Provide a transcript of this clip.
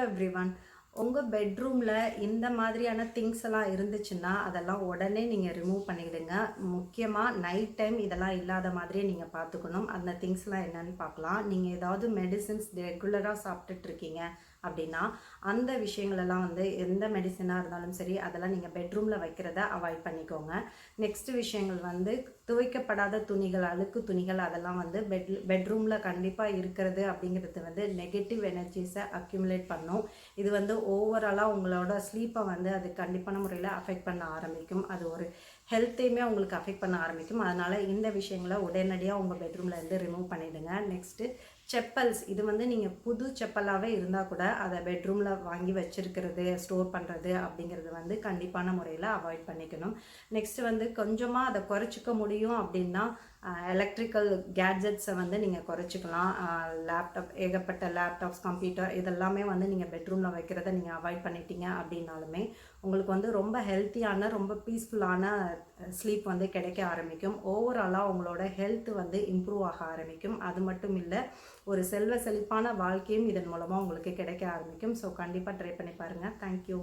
Hello everyone உங்கள் பெட்ரூமில் இந்த மாதிரியான திங்ஸ் எல்லாம் இருந்துச்சுன்னா அதெல்லாம் உடனே நீங்கள் ரிமூவ் பண்ணிடுங்க. முக்கியமாக நைட் டைம் இதெல்லாம் இல்லாத மாதிரியே நீங்கள் பார்த்துக்கணும். அந்த திங்ஸ்லாம் என்னன்னு பார்க்கலாம். நீங்கள் ஏதாவது மெடிசின்ஸ் ரெகுலராக சாப்பிட்டுட்டு இருக்கீங்க. அப்படின்னா அந்த விஷயங்களெல்லாம் வந்து எந்த மெடிசனாக இருந்தாலும் சரி அதெல்லாம் நீங்கள் பெட்ரூமில் வைக்கிறத அவாய்ட் பண்ணிக்கோங்க. நெக்ஸ்ட் விஷயங்கள் வந்து துவைக்கப்படாத துணிகள் அழுக்கு துணிகள் அதெல்லாம் வந்து பெட் பெட்ரூமில் கண்டிப்பாக இருக்கிறது அப்படிங்கிறது வந்து நெகட்டிவ் எனர்ஜிஸை அக்யூமுலேட் பண்ணும். இது வந்து ஓவராலாக உங்களோட ஸ்லீப்பை வந்து அது கண்டிப்பான முறையில் அஃபெக்ட் பண்ண ஆரம்பிக்கும். அது ஒரு ஹெல்த்தையுமே உங்களுக்கு அஃபெக்ட் பண்ண ஆரம்பிக்கும். அதனால் இந்த விஷயங்களை உடனடியாக உங்கள் பெட்ரூமில் இருந்து ரிமூவ் பண்ணிவிடுங்க நெக்ஸ்ட்டு செப்பல்ஸ் இது வந்து நீங்கள் புது செப்பலாகவே இருந்தால் கூட அதை பெட்ரூமில் வாங்கி வச்சிருக்கிறது ஸ்டோர் பண்ணுறது அப்படிங்கிறது வந்து கண்டிப்பான முறையில் அவாய்ட் பண்ணிக்கணும். நெக்ஸ்ட்டு வந்து கொஞ்சமாக அதை குறைச்சிக்க முடியும் அப்படின்னா எலக்ட்ரிக்கல் கேட்ஜெட்ஸை வந்து நீங்கள் குறைச்சிக்கலாம். லேப்டாப் ஏகப்பட்ட லேப்டாப்ஸ் கம்ப்யூட்டர் இதெல்லாமே வந்து நீங்கள் பெட்ரூமில் வைக்கிறத நீங்கள் அவாய்ட் பண்ணிட்டீங்க அப்படின்னாலுமே உங்களுக்கு வந்து ரொம்ப ஹெல்த்தியான ரொம்ப பீஸ்ஃபுல்லான ஸ்லீப் வந்து கிடைக்க ஆரம்பிக்கும். ஓவராலாக உங்களோட ஹெல்த் வந்து இம்ப்ரூவ் ஆக ஆரம்பிக்கும். அது மட்டும் இல்லை ஒரு செல்வ செழிப்பான வாழ்க்கையும் இதன் மூலமாக உங்களுக்கு கிடைக்க ஆரம்பிக்கும். ஸோ கண்டிப்பாக ட்ரை பண்ணி பாருங்கள் தேங்க்யூ